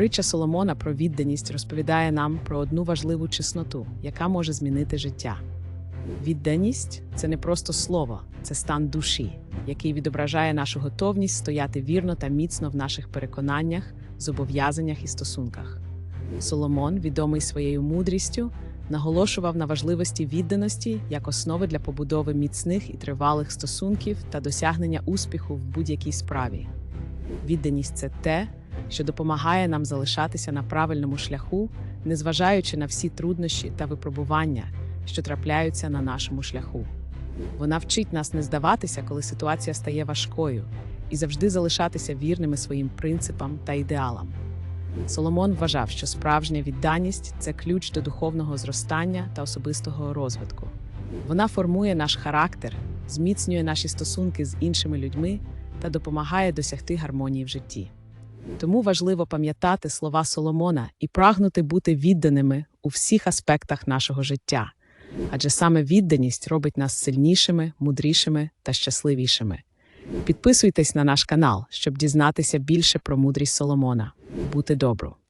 Притча Соломона про відданість розповідає нам про одну важливу чесноту, яка може змінити життя. Відданість це не просто слово, це стан душі, який відображає нашу готовність стояти вірно та міцно в наших переконаннях, зобов'язаннях і стосунках. Соломон, відомий своєю мудрістю, наголошував на важливості відданості як основи для побудови міцних і тривалих стосунків та досягнення успіху в будь-якій справі. Відданість це те, що допомагає нам залишатися на правильному шляху, незважаючи на всі труднощі та випробування, що трапляються на нашому шляху. Вона вчить нас не здаватися, коли ситуація стає важкою, і завжди залишатися вірними своїм принципам та ідеалам. Соломон вважав, що справжня відданість це ключ до духовного зростання та особистого розвитку. Вона формує наш характер, зміцнює наші стосунки з іншими людьми та допомагає досягти гармонії в житті. Тому важливо пам'ятати слова Соломона і прагнути бути відданими у всіх аспектах нашого життя, адже саме відданість робить нас сильнішими, мудрішими та щасливішими. Підписуйтесь на наш канал, щоб дізнатися більше про мудрість Соломона. Бути добру!